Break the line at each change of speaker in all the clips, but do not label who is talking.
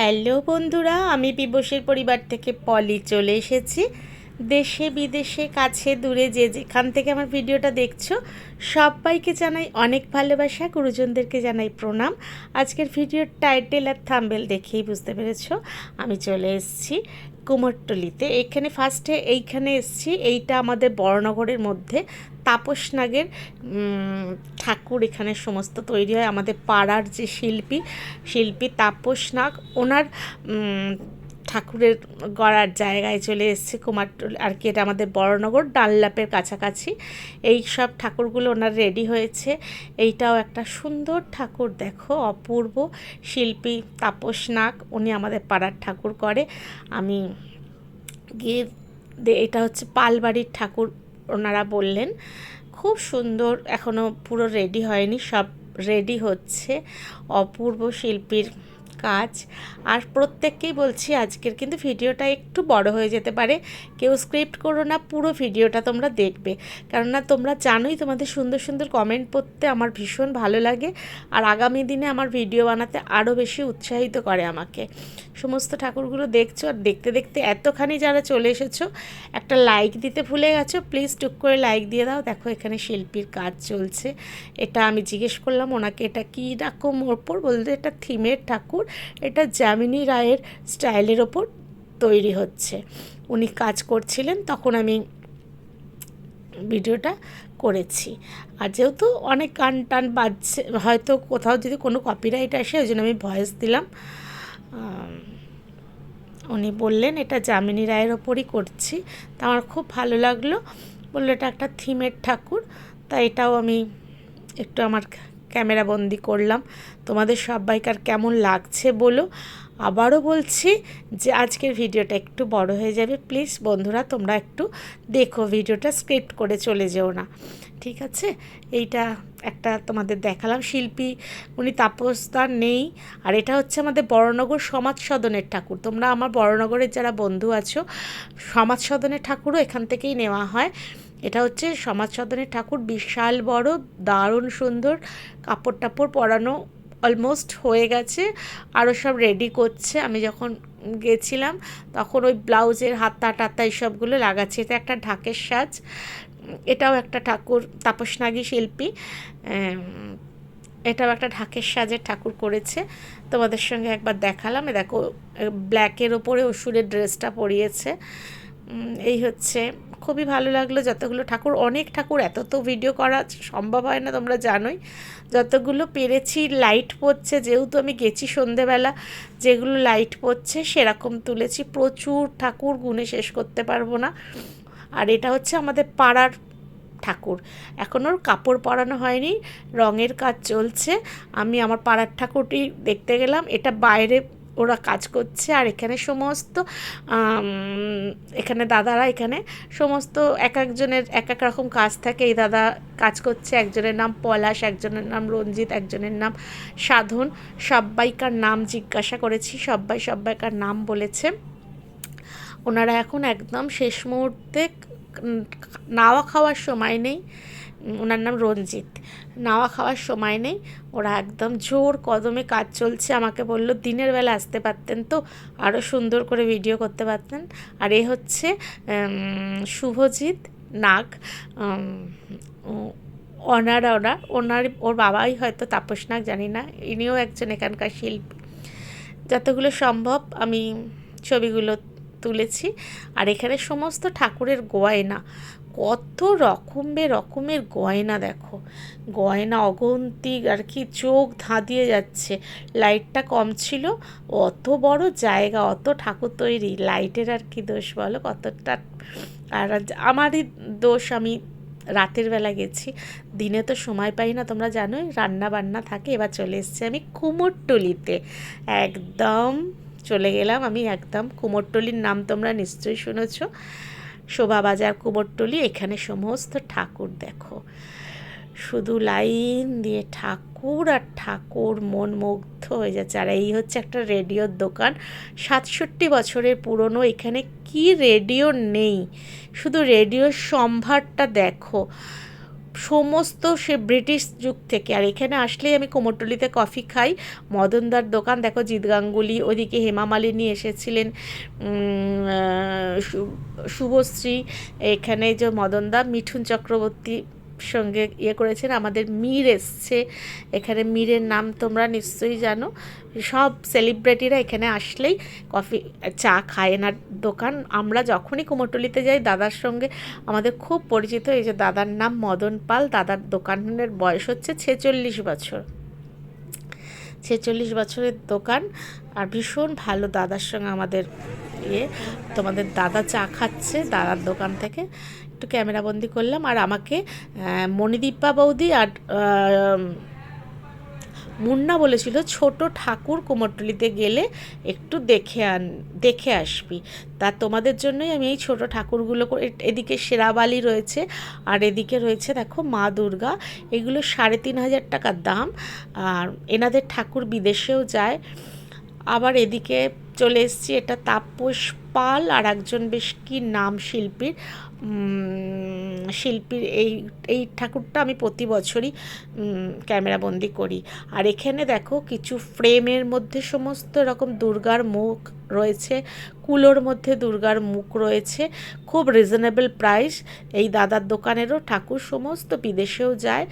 Hello বন্ধুরা আমি বিবসের পরিবার থেকে পলি চলে এসেছি। দেশে, বিদেশে, কাছে, দূরে, যে যেখান থেকে আমার ভিডিওটা দেখছ, সবাইকে জানাই অনেক ভালোবাসা, গুরুজনদেরকে জানাই প্রণাম। আজকের ভিডিওর টাইটেল আর থাম্বেল দেখেই বুঝতে পেরেছ, আমি চলে এসেছি কুমোরটলিতে। এখানে ফার্স্টে এইখানে এসেছি, এইটা আমাদের বড়নগরের মধ্যে, তাপস নাগের ঠাকুর এখানে সমস্ত তৈরি হয়। আমাদের পাড়ার যে শিল্পী শিল্পী তাপস নাগ, ওনার ঠাকুরের গড়ার জায়গায় চলে এসেছে কুমারটুল আর কি, এটা আমাদের বড়নগর ডানলাপের কাছাকাছি। এই সব ঠাকুরগুলো ওনার রেডি হয়েছে। এইটাও একটা সুন্দর ঠাকুর, দেখো, অপূর্ব শিল্পী তাপস নাগ, উনি আমাদের পাড়ার ঠাকুর করে। আমি গিয়ে এটা হচ্ছে পালবাড়ির ঠাকুর ওনারা বললেন। খুব সুন্দর এখনও পুরো রেডি হয়নি, সব রেডি হচ্ছে। অপূর্ব শিল্পীর কাজ। আর প্রত্যেককেই বলছি আজকের কিন্তু ভিডিওটা একটু বড় হয়ে যেতে পারে। কেউ স্ক্রিপ্ট করো না, পুরো ভিডিওটা তোমরা দেখবে। কেননা তোমরা জানোই তোমাদের সুন্দর সুন্দর কমেন্ট পড়তে আমার ভীষণ ভালো লাগে। আর আগামী দিনে আমার ভিডিও বানাতে আরও বেশি উৎসাহিত করে আমাকে। সমস্ত ঠাকুরগুলো দেখছ আর দেখতে দেখতে এতখানি যারা চলে এসেছ, একটা লাইক দিতে ভুলে গেছো প্লিজ টুক করে লাইক দিয়ে দাও। দেখো এখানে শিল্পীর কাজ চলছে। এটা আমি জিজ্ঞেস করলাম, ওনাকে এটা কী রকম ওপর? বলতে এটা থিমের ঠাকুর, এটা যামিনী রায়ের স্টাইলের ওপর তৈরি হচ্ছে। উনি কাজ করছিলেন, তখন আমি ভিডিওটা করেছি। আর যেহেতু অনেক গান টান বাজছে, হয়তো কোথাও যদি কোনো কপিরাইট আসে, ওই জন্য আমি ভয়েস দিলাম। বললেন, এটা যামিনী রায়ের ওপরই করছি। তা আমার খুব ভালো লাগল। বলল, এটা একটা থিমের ঠাকুর। তা এটাও আমি একটু আমার ক্যামেরা বন্দি করলাম। তোমাদের সবাইকার কেমন লাগছে বলো? আবারও বলছি যে আজকের ভিডিওটা একটু বড় হয়ে যাবে। প্লিজ বন্ধুরা, তোমরা একটু দেখো ভিডিওটা স্ক্রিপ্ট করে চলে যেও না। ঠিক আছে? এইটা একটা তোমাদের দেখালাম। শিল্পী, উনি তাপসদার নেই। আর এটা হচ্ছে আমাদের বড়নগর সমাজ সদনের ঠাকুর। তোমরা আমার বড়নগরের যারা বন্ধু আছো, সমাজ সদনের ঠাকুরও এখান থেকেই নেওয়া হয়। এটা হচ্ছে সমাজ সদনের ঠাকুর। বিশাল বড়, দারুণ সুন্দর কাপড় টাপড় পরানো অলমোস্ট হয়ে গেছে। আরও সব রেডি করছে। আমি যখন গেছিলাম, তখন ওই ব্লাউজের হাতা টাতা এইসবগুলো লাগাচ্ছে। এটা একটা ঢাকের সাজ। এটাও একটা ঠাকুর, তাপসনাগী শিল্পী। এটাও একটা ঢাকের সাজের ঠাকুর করেছে। তোমাদের সঙ্গে একবার দেখালাম। দেখো ব্ল্যাকের ওপরে অসুরের ড্রেসটা পরিয়েছে। এই হচ্ছে খুবই ভালো লাগল। যতগুলো ঠাকুর, অনেক ঠাকুর, এত তো ভিডিও করা সম্ভব হয় না, তোমরা জানোই। যতগুলো পেরেছি লাইট পড়ছে, যেহেতু আমি গেছি সন্ধেবেলা, যেগুলো লাইট পড়ছে, সেরকম তুলেছি। প্রচুর ঠাকুর গুনে শেষ করতে পারব না। আর এটা হচ্ছে আমাদের পাড়ার ঠাকুর। এখন ওর কাপড় পরানো হয়নি, রঙের কাজ চলছে। আমি আমার পাড়ার ঠাকুরটি দেখতে গেলাম। এটা বাইরে ওরা কাজ করছে আর এখানে সমস্ত এখানে দাদারা, এখানে সমস্ত এক একজনের এক এক রকম কাজ থাকে। এই দাদা কাজ করছে, একজনের নাম পলাশ, একজনের নাম রঞ্জিত, একজনের নাম সাধন। সব্বাইকার নাম জিজ্ঞাসা করেছি, সব্বাই সব্বাইকার নাম বলেছে। ওনারা এখন একদম শেষ মুহূর্তে নাওয়া খাওয়ার সময় নেই। ওনার নাম রঞ্জিত। নাওয়া খাওয়ার সময় নেই, ওরা একদম জোর কদমে কাজ চলছে। আমাকে বলল, দিনের বেলা আসতে পারতেন তো আরও সুন্দর করে ভিডিও করতে পারতেন। আর এ হচ্ছে শুভজিৎ নাগ অনার ওনার ওনার, ওর বাবাই হয়তো তাপস নাগ, জানি না, ইনিও একজন এখানকার শিল্পী। যতগুলো সম্ভব আমি ছবিগুলো তুলেছি। আর এখানে সমস্ত ঠাকুরের গয়না কত রকমের রকমের গয়না দেখো। গয়না অগন্তি আর কি চোখ ধাঁধিয়ে যাচ্ছে। লাইটটা কম ছিল, অত বড় জায়গা, অত ঠাকুর তৈরি। লাইটের আর কি দোষ বলো? কতটা আর আমারই দোষ, আমি রাতের বেলা গেছি। দিনে তো সময় পাই না, তোমরা জানোই রান্না বান্না থাকে। এবার চলে এসেছি আমি কুমোরটলিতে। একদম চলে গেলাম আমি একদম। কুমোরটলির নাম তোমরা নিশ্চয়ই শুনেছ। শোভাবাজার কুমোরটলি, এখানে সমস্ত ঠাকুর দেখো। শুধু লাইন দিয়ে ঠাকুর আর ঠাকুর মন মুগ্ধ হয়ে যাচ্ছে। আর এই হচ্ছে একটা রেডিওর দোকান। সাতষট্টি বছরের পুরনো, এখানে কি রেডিও নেই? শুধু রেডিওর সম্ভারটা দেখো। সমস্ত সে ব্রিটিশ যুগ থেকে, আর এখানে আসলেই আমি কোমরটুলিতে কফি খাই। মদনদার দোকান, দেখো জিৎ গাঙ্গুলি, ওদিকে হেমা মালিনী এসেছিলেন শুভশ্রী, এখানে যে মদনদা, মিঠুন চক্রবর্তী সঙ্গে ইয়ে করেছেন, আমাদের মীর এসছে। এখানে মীরের নাম তোমরা নিশ্চয়ই জানো। সব সেলিব্রিটিরা এখানে আসলেই কফি, চা খায় এনার দোকান। আমরা যখনই কুমোরটুলিতে যাই, দাদার সঙ্গে আমাদের খুব পরিচিত, এই যে দাদার নাম মদন পাল, দাদার দোকানের বয়স হচ্ছে ছেচল্লিশ বছর। ছেচল্লিশ বছরের দোকান। আর ভীষণ ভালো দাদার সঙ্গে আমাদের ইয়ে তোমাদের দাদা চা খাচ্ছে, দাদার দোকান থেকে একটু ক্যামেরাবন্দি করলাম। আর আমাকে মণিদীপা বৌদি আর মুন্না বলেছিল, ছোট ঠাকুর কুমোরটুলিতে গেলে একটু দেখে আন, দেখে আসবি। তা তোমাদের জন্যই আমি এই ছোট ঠাকুরগুলো করে, এদিকে সেরাবালি রয়েছে, আর এদিকে রয়েছে দেখো মা দুর্গা। এগুলো সাড়ে তিন হাজার টাকার দাম। আর এনাদের ঠাকুর বিদেশেও যায়। আবার এদিকে চলে এসেছি এটা তাপস পাল আর একজন বেশ কি নাম শিল্পীর শিল্পীর এই এই ঠাকুরটা আমি প্রতি বছরই ক্যামেরাবন্দি করি। আর এখানে দেখো কিছু ফ্রেমের মধ্যে সমস্ত রকম দুর্গার মুখ রয়েছে, কুলোর মধ্যে দুর্গার মুখ রয়েছে, খুব রিজনেবল প্রাইস এই দাদার দোকানেরও ঠাকুর সমস্ত বিদেশেও যায়।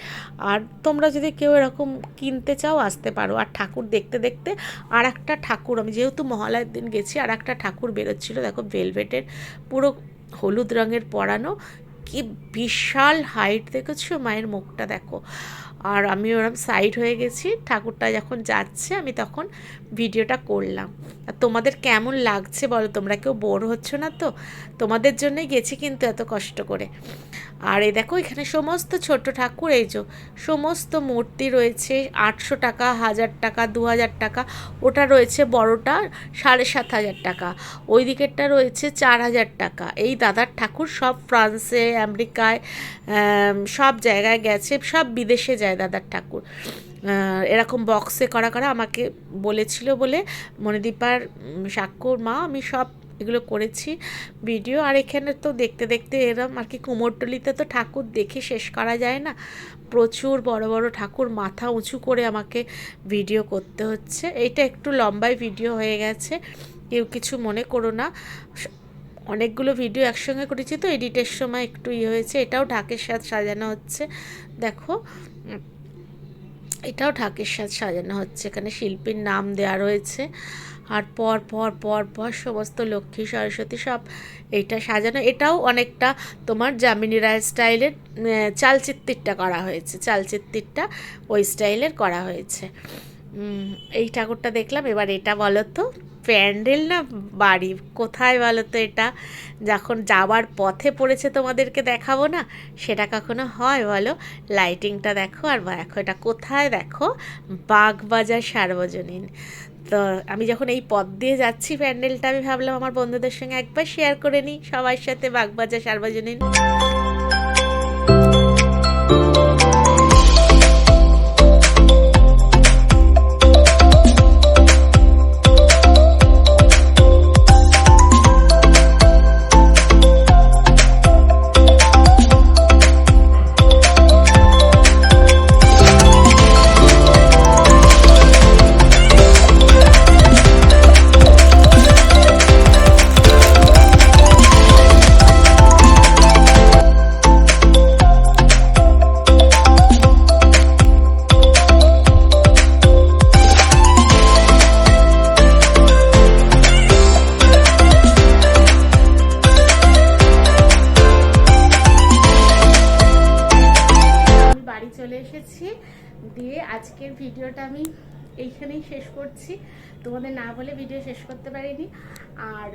আর তোমরা যদি কেউ এরকম কিনতে চাও, আসতে পারো। আর ঠাকুর দেখতে দেখতে আর একটা ঠাকুর, আমি যেহেতু মহালয়ের দিন গেছি আর একটা ঠাকুর বেরোচ্ছিল দেখো ভেলভেটের পুরো হলুদ রঙের পরানো। কি বিশাল হাইট দেখেছ? মায়ের মুখটা দেখো। আর আমি ওরম সাইড হয়ে গেছি, ঠাকুরটা যখন যাচ্ছে, আমি তখন ভিডিওটা করলাম। আর তোমাদের কেমন লাগছে বলো? তোমরা কেউ বোর হচ্ছ না তো? তোমাদের জন্যই গেছি কিন্তু এত কষ্ট করে। আর এই দেখো এখানে সমস্ত ছোট ঠাকুর এই যে সমস্ত মূর্তি রয়েছে আটশো টাকা হাজার টাকা দু হাজার টাকা ওটা রয়েছে বড়টা সাড়ে সাত হাজার টাকা ওই দিকেরটা রয়েছে চার হাজার টাকা। এই দাদার ঠাকুর সব ফ্রান্সে আমেরিকায় সব জায়গায় গেছে সব বিদেশে যায় দাদার ঠাকুর। এরকম বক্সে করা করা আমাকে বলেছিল বলে মণিদীপার উম, স্বাক্ষর মা আমি সব এগুলো করেছি ভিডিও। আর এখানে তো দেখতে দেখতে এরম আর কি কুমোরটলিতে তো ঠাকুর দেখে শেষ করা যায় না। প্রচুর বড় বড় ঠাকুর মাথা উঁচু করে আমাকে ভিডিও করতে হচ্ছে। এইটা একটু লম্বাই ভিডিও হয়ে গেছে, কেউ কিছু মনে করো না। অনেকগুলো ভিডিও একসঙ্গে করেছি তো, এডিটের সময় একটু ইয়ে হয়েছে। এটাও ঢাকের সাথে সাজানো হচ্ছে। দেখো, এটাও ঢাকের সাথে সাজানো হচ্ছে। এখানে শিল্পীর নাম দেওয়া রয়েছে। আর পর পর পর পর সমস্ত লক্ষ্মী, সরস্বতী সব এইটা সাজানো। এটাও অনেকটা তোমার যামিনী রায় স্টাইলের চালচিত্তিরটা করা হয়েছে। চালচিত্তিরটা ওই স্টাইলের করা হয়েছে। এই ঠাকুরটা দেখলাম। এবার এটা বলো তো, প্যান্ডেল না বাড়ি? কোথায় বলো তো এটা? যখন যাওয়ার পথে পড়েছে তোমাদেরকে দেখাবো না? সেটা কখনো হয় বলো? লাইটিংটা দেখো আর দেখো এটা কোথায় দেখো? বাগবাজার সার্বজনীন। তো আমি যখন এই পথ দিয়ে যাচ্ছি প্যান্ডেলটা, আমি ভাবলাম আমার বন্ধুদের সঙ্গে একবার শেয়ার করে নিই, সবার সাথে বাগবাজার সার্বজনীন। বাড়ি চলে এসেছি। দিয়ে আজকের ভিডিওটা আমি এইখানেই শেষ করছি। তোমাদের না বলে ভিডিও শেষ করতে পারিনি। আর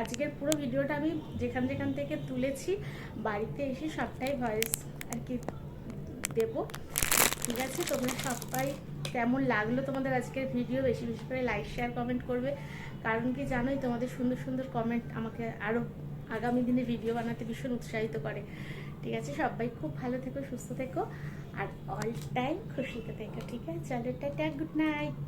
আজকের পুরো ভিডিওটা আমি যেখান যেখান থেকে তুলেছি, বাড়িতে এসে সবটাই ভয়েস আর কি দেবো। ঠিক আছে? তোমরা সবাই কেমন লাগল তোমাদের আজকের ভিডিও? বেশি বেশি করে লাইক শেয়ার কমেন্ট করবে। কারণ কি জানোই, তোমাদের সুন্দর সুন্দর কমেন্ট আমাকে আরও আগামী দিনে ভিডিও বানাতে ভীষণ উৎসাহিত করে। ঠিক আছে? সবাই খুব ভালো থেকো, সুস্থ থেকো। আর অল টাইম খুশিতে থেকো, ঠিক আছে? চলো, টাটা গুড নাইট